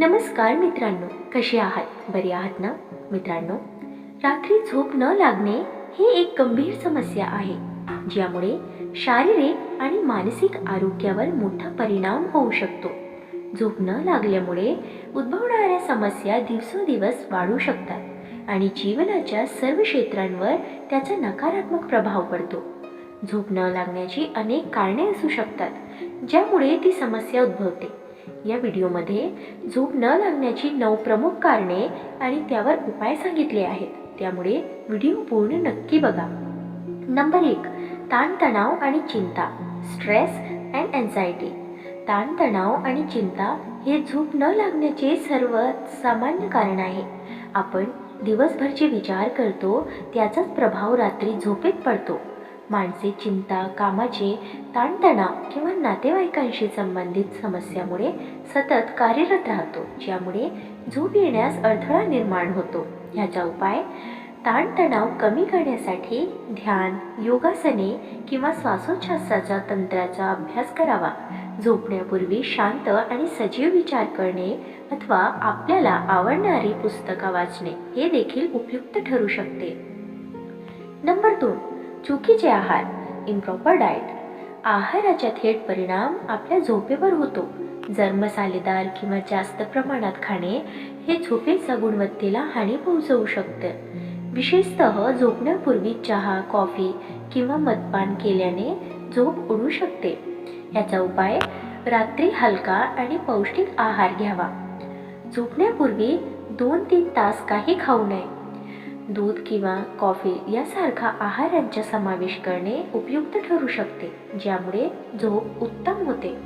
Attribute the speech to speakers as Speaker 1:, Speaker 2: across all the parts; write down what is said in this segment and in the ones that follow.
Speaker 1: नमस्कार मित्रांनो कसे आहात? बरे आहात ना? मित्रांनो रात्री झोप न लागणे ही एक गंभीर समस्या आहे ज्यामुळे शारीरिक आणि मानसिक आरोग्यावर मोठा परिणाम होऊ शकतो. झोप न लागल्यामुळे उद्भवणाऱ्या समस्या दिवसोदिवस वाढू शकतात आणि जीवनाच्या सर्व क्षेत्रांवर त्याचा नकारात्मक प्रभाव पडतो. झोप न लागण्याची अनेक कारणे असू शकतात ज्यामुळे ती समस्या उद्भवते. या व्हिडिओमध्ये झोप न लागण्याची नऊ प्रमुख कारणे आणि त्यावर उपाय सांगितले आहेत. त्यामुळे व्हिडिओ पूर्ण नक्की बघा. नंबर एक ताणतणाव आणि चिंता स्ट्रेस अँड एन्झायटी ताणतणाव आणि चिंता हे झोप न लागण्याचे सर्वात सामान्य कारण आहे. आपण दिवसभर जे विचार करतो त्याचाच प्रभाव रात्री झोपेत पडतो. माणसे चिंता कामाचे ताणतणाव किंवा नातेवाईकांशी संबंधित समस्यामुळे सतत कार्यरत राहतो ज्यामुळे झोप येण्यास अडथळा निर्माण होतो. ह्याचा उपाय ताणतणाव कमी करण्यासाठी ध्यान योगासने किंवा श्वासोच्छ्वासाच्या तंत्राचा अभ्यास करावा. झोपण्यापूर्वी शांत आणि सजीव विचार करणे अथवा आपल्याला आवडणारी पुस्तकं वाचणे हे देखील उपयुक्त ठरू शकते. नंबर दोन चुकीचे आहार इम्प्रॉपर डाएट आहाराचा थेट परिणाम आपल्या झोपेवर होतो. जर मसालेदार किंवा जास्त प्रमाणात खाणे हे झोपेच्या गुणवत्तेला हानी पोहोचवू शकतं. विशेषतः झोपण्यापूर्वी चहा कॉफी किंवा मद्यपान केल्याने झोप उडू शकते. याचा उपाय रात्री हलका आणि पौष्टिक आहार घ्यावा. झोपण्यापूर्वी दोन तीन तास काही खाऊ नये. दूध किंवा कॉफी यासारखा आहारांचा समावेश करणे उपयुक्त ठरू शकते ज्यामुळे झोप उत्तम होते.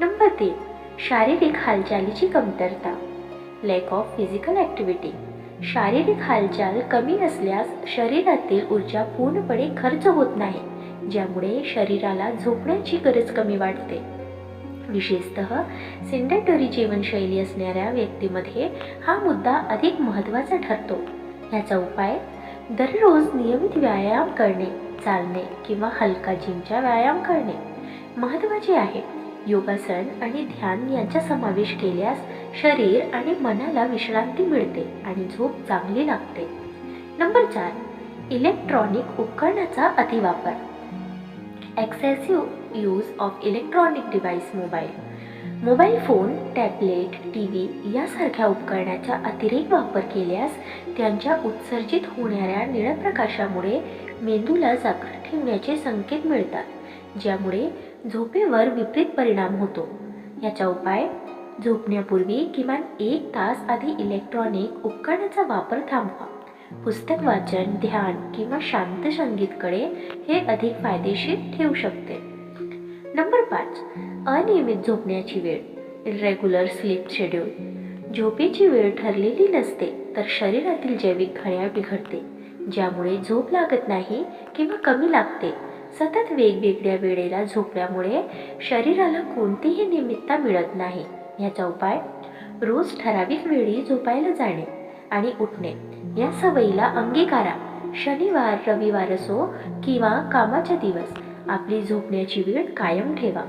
Speaker 1: नंबर तीन शारीरिक हालचालीची कमतरता. लॅक ऑफ फिजिकल ॲक्टिव्हिटी शारीरिक हालचाल कमी असल्यास शरीरातील ऊर्जा पूर्णपणे खर्च होत नाही ज्यामुळे शरीराला झोपण्याची गरज कमी वाटते. विशेषतः सेंडेटरी जीवनशैली असणाऱ्या व्यक्तीमध्ये हा मुद्दा अधिक महत्त्वाचा ठरतो. ह्याचा उपाय दररोज नियमित व्यायाम करणे चालणे किंवा हलका जिमचा व्यायाम करणे. महत्त्वाचे आहे. योगासन आणि ध्यान यांचा समावेश केल्यास शरीर आणि मनाला विश्रांती मिळते आणि झोप चांगली लागते. नंबर चार इलेक्ट्रॉनिक उपकरणाचा अतिवापर. Excessive use of electronic device mobile mobile phone tablet T V यासारख्या उपकरणाचा अतिरेक वापर केल्यास त्यांच्या उत्सर्जित होणाऱ्या निळप्रकाशामुळे मेंदूला जागृत ठेवण्याचे संकेत मिळतात ज्यामुळे झोपेवर विपरीत परिणाम होतो. याचा उपाय झोपण्यापूर्वी किमान एक तास आधी इलेक्ट्रॉनिक उपकरणाचा वापर थांबवा. पुस्तक वाचन ध्यान किंवा शांत संगीतकडे हे अधिक फायदेशीर ठेवू शकते. नंबर पाच अनियमित झोपण्याची वेळ इरेग्युलर स्लीप शेड्यूल झोपेची वेळ ठरलेली नसते तर शरीरातील जैविक घड्याळ बिघडते ज्यामुळे झोप लागत नाही किंवा कमी लागते. सतत वेगवेगळ्या वेळेला झोपल्यामुळे शरीराला कोणतीही निमित्ता मिळत नाही. याचा उपाय रोज ठराविक वेळी झोपायला जाणे आणि उठणे. या सवयीला अंगीकारा. शनिवार रविवार असो किंवा कामाचा दिवस आपली झोपण्याची वेळ कायम ठेवा.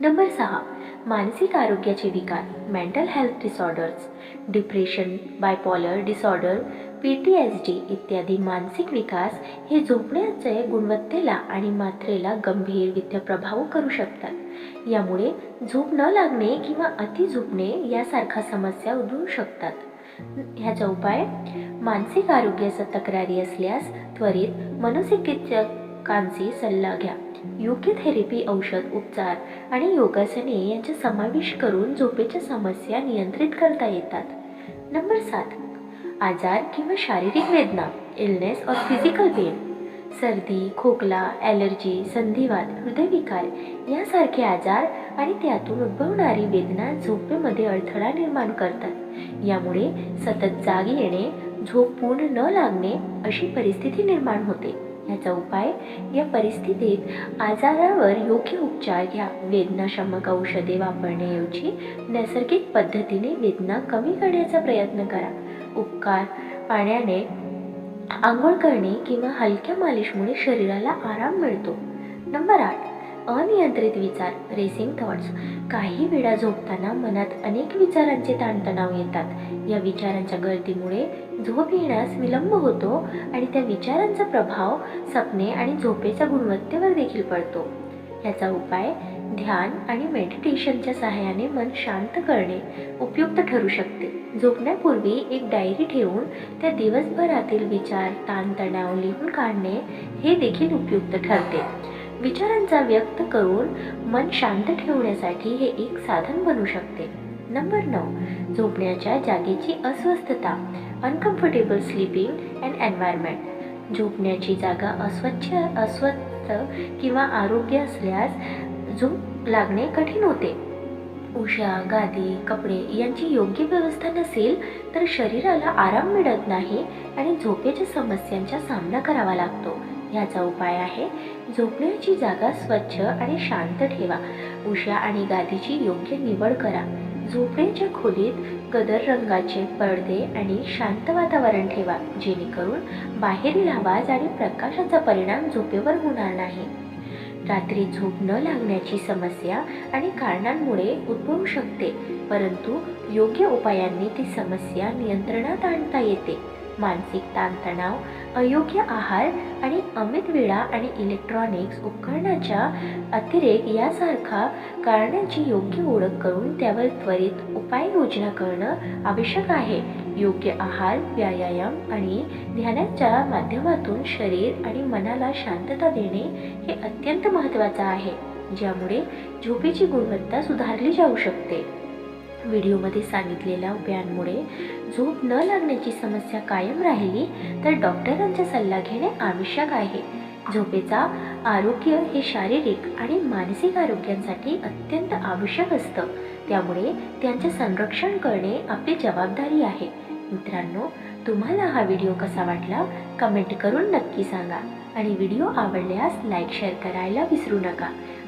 Speaker 1: नंबर सहा मानसिक आरोग्याचे विकार mental health disorders depression bipolar disorder P T S D इत्यादी मानसिक विकास हे झोपण्याचे गुणवत्तेला आणि मात्रेला गंभीररित्या प्रभाव करू शकतात. यामुळे झोप न लागणे किंवा अति झोपणे यासारख्या समस्या उद्भवू शकतात. ह्याचा उपाय मानसिक आरोग्याचा तक्रारी असल्यास त्वरित मनोचिकित्सकांची सल्ला घ्या. योग्य थेरपी औषध उपचार आणि योगासने यांचा समावेश करून झोपेच्या समस्या नियंत्रित करता येतात. नंबर सात आजार किंवा शारीरिक वेदना इलनेस और फिजिकल पेन सर्दी खोकला ॲलर्जी संधिवात हृदयविकार यासारखे आजार आणि त्यातून उद्भवणारी वेदना झोपेमध्ये अडथळा निर्माण करतात. यामुळे सतत जाग येणे झोप पूर्ण न लागणे अशी परिस्थिती निर्माण होते. याचा उपाय या परिस्थितीत आजारावर योग्य उपचार घ्या. वेदनाशमक औषधे वापरण्याऐवजी नैसर्गिक पद्धतीने वेदना कमी करण्याचा प्रयत्न करा. उपकार पाण्याने आंघोळ करणे किंवा हलक्या मालिशमुळे शरीराला आराम मिळतो. नंबर आठ अनियंत्रित विचार रेसिंग थॉट्स काही वेळा झोपताना मनात अनेक विचारांचे ताणतणाव येतात. या विचारांच्या गळतीमुळे झोप येण्यास विलंब होतो आणि त्या विचारांचा प्रभाव सपने आणि झोपेच्या गुणवत्तेवर देखील पडतो. याचा उपाय ध्यान आणि मेडिटेशनच्या सहाय्याने मन शांत करणे उपयुक्त ठरू शकते. झोपण्यापूर्वी एक डायरी ठेवून त्या दिवसभरातील विचार ताणतणाव लिहून काढणे हे देखील उपयुक्त ठरते. विचारांचा व्यक्त करून मन शांत ठेवण्यासाठी हे एक साधन बनू शकते. नंबर नऊ. झोपण्याच्या जागेची अस्वस्थता. अनकम्फर्टेबल स्लीपिंग अँड एन्व्हायरमेंट झोपण्याची जागा अस्वच्छ अस्वस्थ किंवा आरोग्य असल्यास झोप लागणे कठीण होते. उषा गादी कपडे यांची योग्य व्यवस्था नसेल तर शरीराला आराम मिळत नाही आणि झोपेच्या समस्यांचा सामना करावा लागतो. याचा उपाय आहे झोपण्याची जागा स्वच्छ आणि शांत ठेवा. उषा आणि गादीची योग्य निवड करा. झोपण्याच्या खोलीत गदर रंगाचे पडदे आणि शांत वातावरण ठेवा जेणेकरून बाहेरील आवाज आणि प्रकाशाचा परिणाम झोपेवर होणार नाही. रात्री झोप न लागण्याची समस्या आणि कारणांमुळे उद्भवू शकते परंतु योग्य उपायांनी ती समस्या नियंत्रणात आणता येते. मानसिक ताणतणाव अयोग्य आहार आणि अमित वेळा आणि इलेक्ट्रॉनिक्स उपकरणाच्या अतिरेक यासारखा कारणांची योग्य ओळख करून त्यावर त्वरित उपाययोजना करणं आवश्यक आहे. योग्य आहार व्यायाम आणि ध्यानाच्या माध्यमातून शरीर आणि मनाला शांतता देणे हे अत्यंत महत्त्वाचं आहे ज्यामुळे झोपेची गुणवत्ता सुधारली जाऊ शकते. व्हिडिओमध्ये सांगितलेल्या उपायांमुळे झोप न लागण्याची समस्या कायम राहिली तर डॉक्टरांचा सल्ला घेणे आवश्यक आहे. झोपेचा आरोग्य हे शारीरिक आणि मानसिक आरोग्यांसाठी अत्यंत आवश्यक असतं. त्यामुळे त्यांचे संरक्षण करणे आपली जबाबदारी आहे. मित्रांनो तुम्हाला हा व्हिडिओ कसा वाटला? कमेंट करून नक्की सांगा. आणि व्हिडिओ आवडल्यास लाईक शेअर करायला विसरू नका.